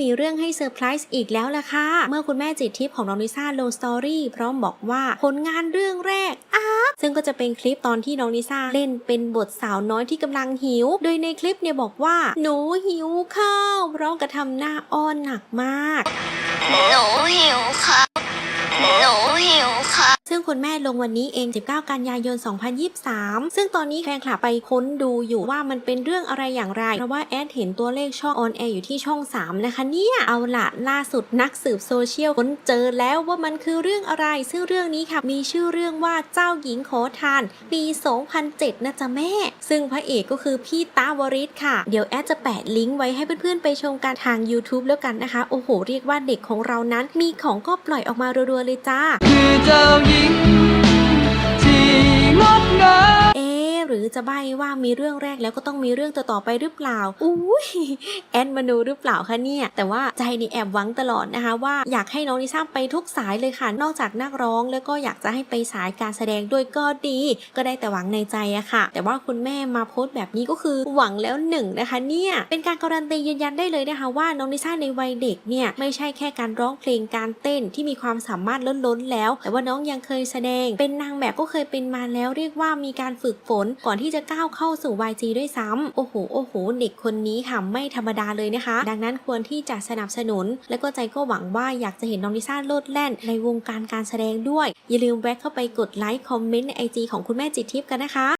มีเรื่องให้เซอร์ไพรส์อีกแล้วล่ะค่ะ เมื่อคุณแม่จิตทิพย์ของน้องลิซ่าลงสตอรี่พร้อมบอกว่าผลงานเรื่องแรกอ้าซึ่งก็จะเป็นคลิปตอนที่น้องลิซ่าเล่นเป็นบทสาวน้อยที่กำลังหิว โดยในคลิปเนี่ยบอกว่า หนูหิวข้าวพร้อมกับทำหน้าอ้อนหนักมาก หนูหิวครับหนูหิว ซึ่งคุณแม่ลงวันนี้เอง 19 กันยายน 2023 ซึ่งตอนนี้แฟนคลับไปค้นดูอยู่ว่ามันเป็นเรื่องอะไรอย่างไร เพราะว่าแอดเห็นตัวเลขช่องออนแอร์อยู่ที่ช่อง 3 นะคะเนี่ยเอาละล่าสุดนักสืบโซเชียลค้นเจอแล้วว่ามันคือเรื่องอะไร ซึ่งเรื่องนี้ค่ะมีชื่อเรื่องว่าเจ้าหญิงขอทาน ปี 2007 นะจ๊ะแม่ ซึ่งพระเอกก็คือพี่ตาวริศค่ะ เดี๋ยวแอดจะแปะลิงก์ไว้ให้เพื่อนๆไปชมกันทาง YouTube แล้วกันนะคะ โอ้โห เรียกว่าเด็กของเรานั้นมีของก็ปล่อยออกมารัวๆเลยจ้า เจ้าหญิงที่ รือจะใบว่ามีเรื่องแรกแล้วก็ต้องมีเรื่องต่อๆไปหรือเปล่าอุ้ยแอนมโนหรือเปล่าคะเนี่ยแต่ว่าใจนี่แอบหวังตลอดนะคะ ว่าอยากให้น้องนิซ่าไปทุกสายเลยค่ะ นอกจากนักร้องแล้วก็อยากจะให้ไปสายการแสดงด้วยก็ดี ก็ได้แต่หวังในใจอะค่ะ แต่ว่าคุณแม่มาโพสต์แบบนี้ก็คือหวังแล้วหนึ่งนะคะ เนี่ยเป็นการการันตียืนยันได้เลยนะคะว่าน้องนิซ่าในวัยเด็กเนี่ยไม่ใช่แค่การร้องเพลงการเต้นที่มีความสามารถล้นๆแล้ว แต่ว่าน้องยังเคยแสดง เป็นนางแบบก็เคยเป็นมาแล้วเรียกว่ามีการฝึกฝนก่อนที่จะก้าวเข้าสู่ YG ด้วยซ้ำโอ้โห โอ้โห เด็กคนนี้ค่ะไม่ธรรมดาเลยนะคะ ดังนั้นควรที่จะสนับสนุน และก็ใจก็หวังว่าอยากจะเห็นน้องลิซ่าโลดแล่น ในวงการการแสดงด้วย อย่าลืมแวะเข้าไปกดไลค์คอมเมนต์ในไอจของคุณแม่จิตทิพย์กันนะคะ